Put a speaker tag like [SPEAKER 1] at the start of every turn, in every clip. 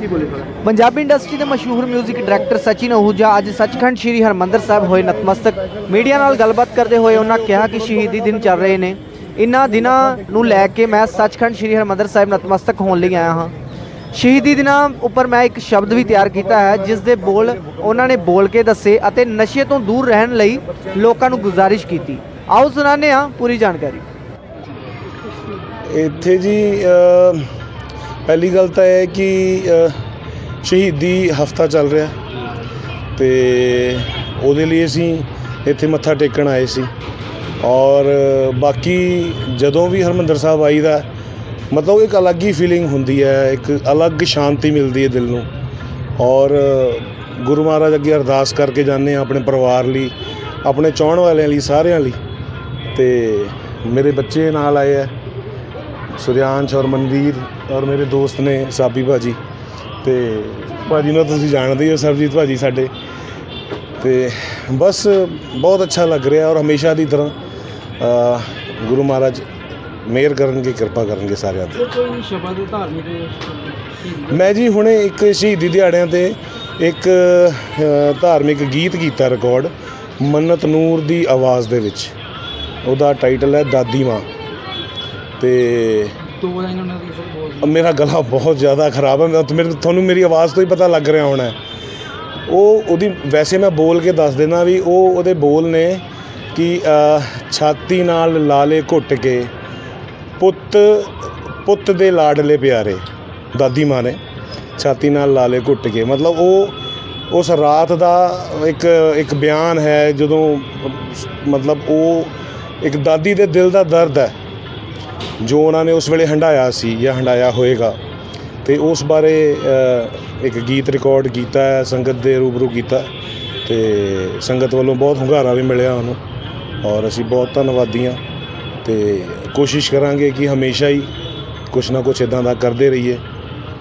[SPEAKER 1] ਕੀ ਬੋਲੇ ਥੋੜਾ
[SPEAKER 2] ਪੰਜਾਬੀ ਇੰਡਸਟਰੀ ਦੇ ਮਸ਼ਹੂਰ 뮤직 ਡਾਇਰੈਕਟਰ ਸਚਿਨ ਅਹੂਜਾ ਅੱਜ ਸੱਚਖੰਡ ਸ੍ਰੀ ਹਰਮੰਦਰ ਸਾਹਿਬ ਹੋਏ ਨਤਮਸਤਕ। ਮੀਡੀਆ ਨਾਲ ਗੱਲਬਾਤ ਕਰਦੇ ਹੋਏ ਉਹਨਾਂ ਕਿਹਾ ਕਿ ਸ਼ਹੀਦੀ ਦਿਨ ਚੱਲ ਰਹੇ ਨੇ। ਇਨ੍ਹਾਂ ਦਿਨਾਂ ਨੂੰ ਲੈ ਕੇ ਮੈਂ ਸੱਚਖੰਡ ਸ੍ਰੀ ਹਰਮੰਦਰ ਸਾਹਿਬ ਨਤਮਸਤਕ ਹੋਣ ਲਈ ਆਇਆ ਹਾਂ। ਸ਼ਹੀਦੀ ਦਿਨਾਂ ਉੱਪਰ ਮੈਂ ਇੱਕ ਸ਼ਬਦ ਵੀ ਤਿਆਰ ਕੀਤਾ ਹੈ ਜਿਸ ਦੇ ਬੋਲ ਉਹਨਾਂ ਨੇ ਬੋਲ ਕੇ ਦੱਸੇ ਅਤੇ ਨਸ਼ੇ ਤੋਂ ਦੂਰ ਰਹਿਣ ਲਈ ਲੋਕਾਂ ਨੂੰ ਗੁਜ਼ਾਰਿਸ਼ ਕੀਤੀ। ਆਓ ਸੁਣਾਉਂਦੇ ਹਾਂ ਪੂਰੀ ਜਾਣਕਾਰੀ।
[SPEAKER 3] ਇੱਥੇ ਜੀ ਅ, ਪਹਿਲੀ ਗੱਲ ਤਾਂ ਇਹ ਹੈ ਕਿ ਅ, ਸ਼ਹੀਦੀ ਹਫਤਾ ਚੱਲ ਰਿਹਾ। ਤੇ ਉਹਦੇ ਲਈ ਅਸੀਂ ਇੱਥੇ ਮੱਥਾ ਟੇਕਣ ਆਏ ਸੀ। ਔਰ ਬਾਕੀ ਜਦੋਂ ਵੀ ਹਰਮੰਦਰ ਸਾਹਿਬ ਆਈਦਾ ਮਤਲਬ ਇੱਕ ਅਲੱਗ ਹੀ ਫੀਲਿੰਗ ਹੁੰਦੀ ਹੈ ਇੱਕ ਅਲੱਗ ਸ਼ਾਂਤੀ ਮਿਲਦੀ ਹੈ ਦਿਲ ਨੂੰ। ਔਰ ਗੁਰੂ ਮਹਾਰਾਜ ਅੱਗੇ ਅਰਦਾਸ ਕਰਕੇ ਜਾਂਦੇ ਹਾਂ ਆਪਣੇ ਪਰਿਵਾਰ ਲਈ ਆਪਣੇ ਚਾਹਣ ਵਾਲਿਆਂ ਲਈ ਸਾਰਿਆਂ ਲਈ। ਤੇ ਮੇਰੇ ਬੱਚੇ ਨਾਲ ਆਏ ਹੈ। ਸੁਰਿਆਂਸ਼ ਔਰ ਮਨਵੀਰ ਔਰ ਮੇਰੇ ਦੋਸਤ ਨੇ ਸਾਬੀ ਭਾਜੀ। ਤੇ ਭਾਜੀ ਨੂੰ ਤੁਸੀਂ ਜਾਣਦੇ ਹੀ ਹੋ ਸਰਬਜੀਤ ਭਾਜੀ ਸਾਡੇ। ਤੇ ਬਸ ਬਹੁਤ ਅੱਛਾ ਲੱਗ ਰਿਹਾ ਔਰ ਹਮੇਸ਼ਾ ਦੀ ਤਰ੍ਹਾਂ ਗੁਰੂ ਮਹਾਰਾਜ ਮਿਹਰ ਕਰਨਗੇ ਕਿਰਪਾ ਕਰਨਗੇ ਸਾਰਿਆਂ ਤੇ।
[SPEAKER 1] ਕੋਈ ਸ਼ਬਦ ਧਾਰਮਿਕ
[SPEAKER 3] ਮੈਂ ਜੀ ਹੁਣੇ ਇੱਕ ਸ਼ਹੀਦੀ ਦਿਹਾੜਿਆਂ ਤੇ ਇੱਕ ਧਾਰਮਿਕ ਗੀਤ ਕੀਤਾ ਰਿਕਾਰਡ ਮੰਨਤ ਨੂਰ ਦੀ ਆਵਾਜ਼ ਦੇ ਵਿੱਚ। ਉਹਦਾ ਟਾਈਟਲ ਹੈ ਦਾਦੀ ਮਾਂ। ਤੇ
[SPEAKER 1] ਦੋ ਲਾਈਨ ਉਹਨਾਂ ਦੀ ਬੋਲ
[SPEAKER 3] ਮੇਰਾ ਗਲਾ ਬਹੁਤ ਜ਼ਿਆਦਾ ਖਰਾਬ ਹੈ। ਮੈਂ ਮੇਰੇ ਤੁਹਾਨੂੰ ਮੇਰੀ ਆਵਾਜ਼ ਤੋਂ ਹੀ ਪਤਾ ਲੱਗ ਰਿਹਾ ਹੋਣਾ ਹੈ। ਉਹ ਉਹਦੀ ਵੈਸੇ ਮੈਂ ਬੋਲ ਕੇ ਦੱਸ ਦੇਣਾ ਵੀ ਉਹ ਉਹਦੇ ਬੋਲ ਨੇ ਕਿ ਛਾਤੀ ਨਾਲ ਲਾਲੇ ਘੁੱਟ ਕੇ ਪੁੱਤ ਪੁੱਤ ਦੇ ਲਾਡਲੇ ਪਿਆਰੇ ਦਾਦੀ ਮਾਂ ਨੇ ਛਾਤੀ ਨਾਲ ਲਾਲੇ ਘੁੱਟ ਕੇ। ਮਤਲਬ ਉਹ ਉਸ ਰਾਤ ਦਾ ਇੱਕ ਇੱਕ ਬਿਆਨ ਹੈ ਜਦੋਂ ਮਤਲਬ ਉਹ ਇੱਕ ਦਾਦੀ ਦੇ ਦਿਲ ਦਾ ਦਰਦ ਹੈ। ਜੋ ਉਹਨਾਂ ਨੇ ਉਸ ਵੇਲੇ ਹੰਡਾਇਆ ਸੀ ਜਾਂ ਹੰਡਾਇਆ ਹੋਏਗਾ ਤੇ ਉਸ ਬਾਰੇ ਇੱਕ ਗੀਤ ਰਿਕਾਰਡ ਕੀਤਾ ਹੈ ਸੰਗਤ ਦੇ ਰੂਬਰੂ ਕੀਤਾ ਤੇ ਸੰਗਤ ਵੱਲੋਂ ਬਹੁਤ ਹੁੰਗਾਰਾ ਵੀ ਮਿਲਿਆ ਉਹਨੂੰ ਔਰ ਅਸੀਂ ਬਹੁਤ ਧੰਨਵਾਦੀ ਹਾਂ ਤੇ ਕੋਸ਼ਿਸ਼ ਕਰਾਂਗੇ ਕਿ ਹਮੇਸ਼ਾ ਹੀ ਕੁਛ ਨਾ ਕੁਛ ਇਦਾਂ ਦਾ ਕਰਦੇ ਰਹੀਏ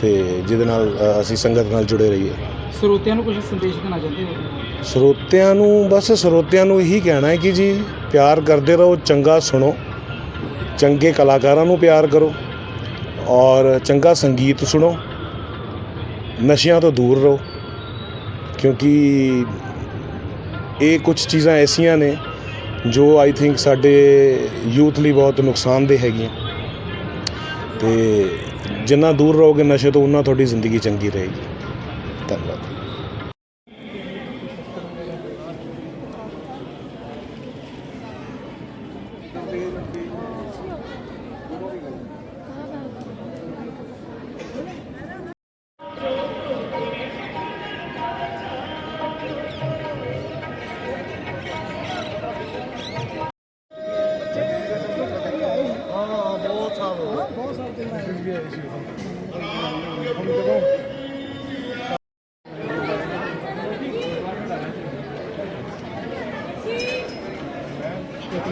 [SPEAKER 3] ਤੇ ਜਿਹਦੇ ਨਾਲ ਅਸੀਂ ਸੰਗਤ ਨਾਲ ਜੁੜੇ ਰਹੀਏ।
[SPEAKER 1] ਸਰੋਤਿਆਂ ਨੂੰ ਕੁਝ ਸੰਦੇਸ਼ ਦੇਣਾ ਚਾਹੁੰਦੇ ਹੋ?
[SPEAKER 3] ਸਰੋਤਿਆਂ ਨੂੰ ਬਸ ਸਰੋਤਿਆਂ ਨੂੰ ਇਹੀ ਕਹਿਣਾ ਹੈ ਕਿ ਜੀ ਪਿਆਰ ਕਰਦੇ ਰਹੋ ਚੰਗਾ ਸੁਣੋ। ਚੰਗੇ ਕਲਾਕਾਰਾਂ ਨੂੰ ਪਿਆਰ ਕਰੋ ਔਰ ਚੰਗਾ ਸੰਗੀਤ ਸੁਣੋ। ਨਸ਼ਿਆਂ ਤੋਂ ਦੂਰ ਰਹੋ, ਕਿਉਂਕਿ ਇਹ ਕੁਝ ਚੀਜ਼ਾਂ ਐਸੀਆਂ ਨੇ ਜੋ ਆਈ ਥਿੰਕ ਸਾਡੇ ਯੂਥ ਲਈ ਬਹੁਤ ਨੁਕਸਾਨਦੇਹ ਹੈਗੀਆਂ। ਤੇ ਜਿੰਨਾ ਦੂਰ ਰਹੋਗੇ ਨਸ਼ੇ ਤੋਂ, ਉਨਾ ਤੁਹਾਡੀ ਜ਼ਿੰਦਗੀ ਚੰਗੀ ਰਹੇਗੀ। ਧੰਨਵਾਦ।
[SPEAKER 1] 아, 뭐 참. 뭐 참. 그게 지금.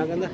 [SPEAKER 1] maganda